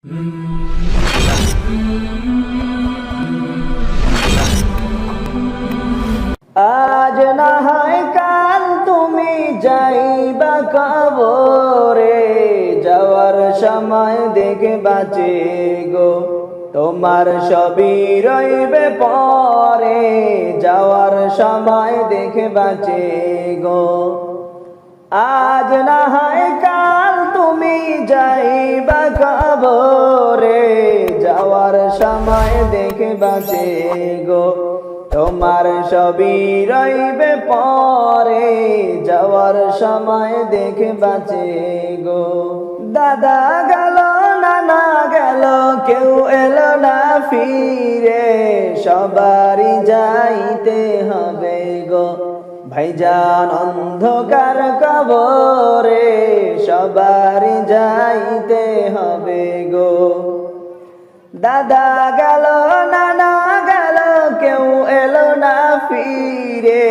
আজ না হয় কাল তুমি যাইবা কবরে, যাওয়ার সময় দেখে বাঁচে গো, তোমার সবই রইবে পরে, যাওয়ার সময় দেখে বাঁচে গো। আজ না হয় কাল তুমি যাইবা কবরে বাঁচে গো। তোমার সবই রইবে পরে, যাওয়ার সময় দেখে বাঁচে গো। দাদা গেল, নানা গেল, কেউ এলো না ফিরে, সবারই যাইতে হবে গো। ভাইজান অন্ধকার কবরে, সবারই যাইতে হবে গো। দাদা গেল ফিরে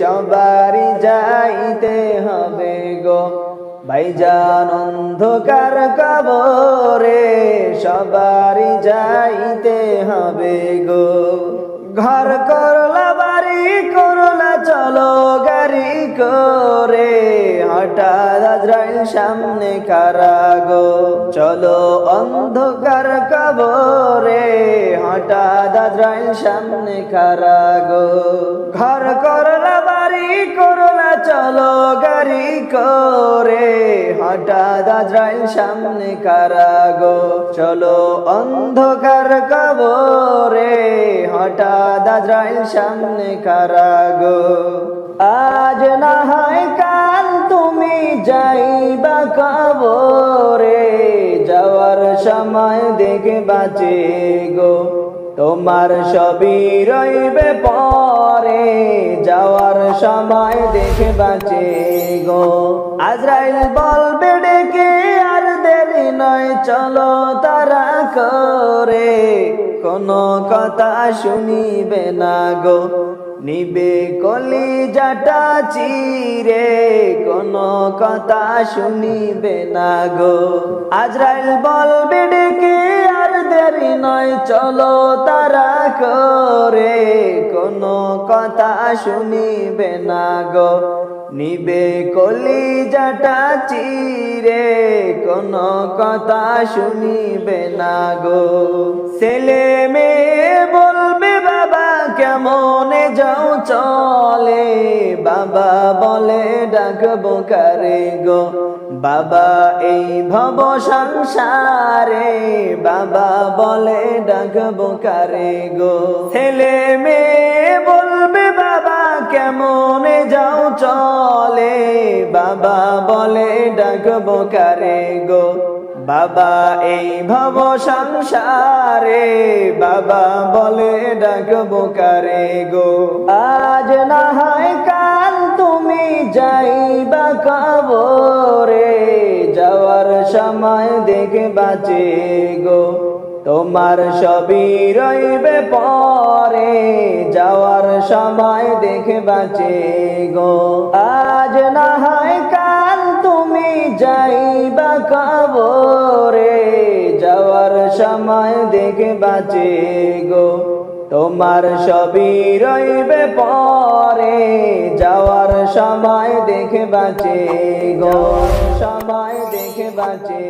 সবারই যাইতে হবে গো। ভাইজান অন্ধকার কবরে হঠাৎ আজরাইল সামনে কারা গো চলো অন্ধকার কবরে, হঠাৎ আজরাইল সামনে কারা গো ঘর করলা, বাড়ি করলা, চলো গাড়ি করে। হঠাৎ আজরাইল সামনে কারা গো চলো অন্ধকার কবরে, হঠাৎ আজরাইল সামনে কারা গো কবরে যাওয়ার সময় দেখে বাঁচে গো। তোমার সবই রইবে পরে, যাওয়ার সময় দেখে বাঁচে গো। আজরাইল বলবে, ডেকে আর দেরি নয়, চলো তারা করে। কোনো কথা শুনিবে না গো। নিবে কলি জাটা চিরে, কোনো কথা শুনিবে না গো। আজরাইল বলবে, ডেকে আর দেরি নয়, চলো তারা করে। কোনো কথা শুনিবে না গো। নিবে কলি জাটা চিরে, কোনো কথা শুনিবে না গো। ছেলে বাবা বলে ডাকবো কারে গো? বাবা, এই ভব সংসারে বাবা বলে ডাকবো কারে গো? ছেলে মেয়ে বলবে, বাবা, কেমনে যাও চলে? বাবা বলে ডাকবো কারে গো? বাবা, এই ভব সংসারে বাবা বলে ডাকবো কারে গো? আজ না হয় কাল তুমি যাইবা কবরে, যাওয়ার সময় দেখে বাঁচে গো। তোমার সবই রইবে পরে, যাওয়ার সময় দেখে বাঁচে গো। আজ না হয় কাল তুমি যাইবা সময় দেখে বাঁচে গো। তোমার সবই রইবে পরে, যাওয়ার সময় দেখে বাঁচে গো। সময় দেখে বাঁচে